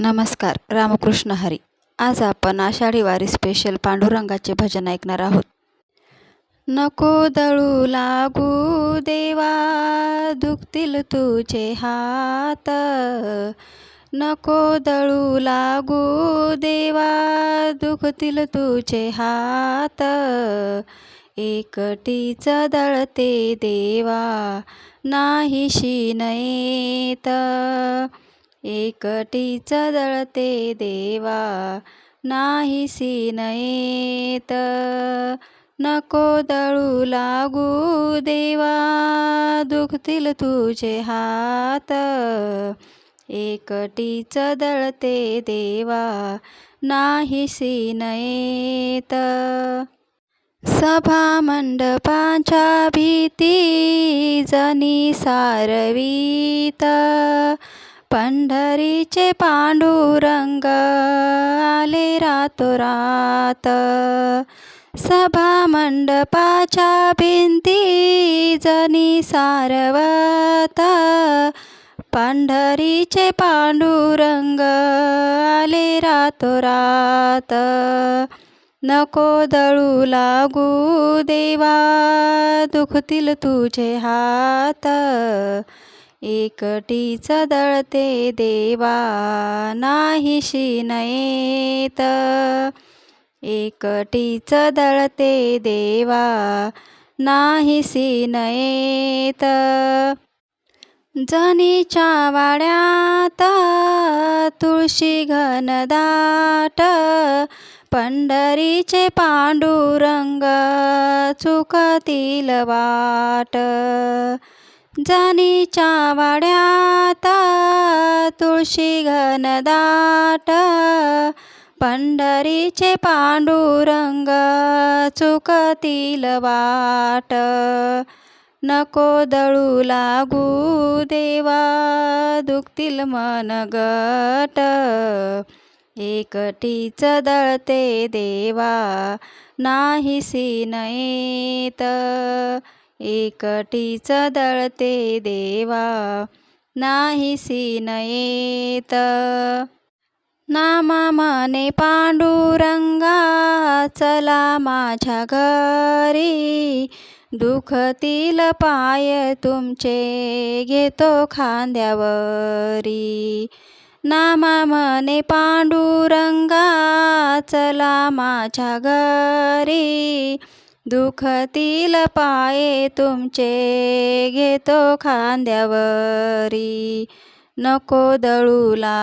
नमस्कार रामकृष्ण हरी. आज आपण आषाढी वारी स्पेशल पांडुरंगाचे भजन ऐकणार आहोत. नको दळू लागू देवा दुखतील तुझे हात. नको दळू लागू देवा दुखतील तुझे हात. एकटीच दळते देवा नाहीशी नयेत. एकटीच दळते देवा नाही नयेत नको दळू लागू देवा दुखतील तुझे हात. एकटीच दळते देवा नाही नयेत सभा मंडपांच्या भीती जनी सारवीत. पंढरीचे पांडुरंग आले रातोरात सभा मंडपाच्या भिंती जनी सारवत. पंढरीचे पांडुरंग आले रातोरात नको दळू लागू देवा दुखतील तुझे हात. एकटीच दळते देवा नाहीशी नयेत. एकटीच दळते देवा नाहीसी नयेत. जनीच्या वाड्यात तुळशी घनदाट पंढरीचे पांडुरंग चुकतील वाट. जनीच्या वाड्यात तुळशी घनदाट पंढरीचे पांडुरंग चुकतील वाट. नको दळू लागू देवा दुखतील मन गट. एकटीच दळते देवा नाहीसी नयेत. एकटीच दळते देवा नाहीसी येत नामा मने पांडुरंगा चला माझ्या घरी. दुखतील पाय तुमचे घेतो खांद्यावरी. नामा मने पांडुरंगा चला माझ्या घरी. दुखतील पाये तुमचे घेतो खांद्यावरी. नको दळूला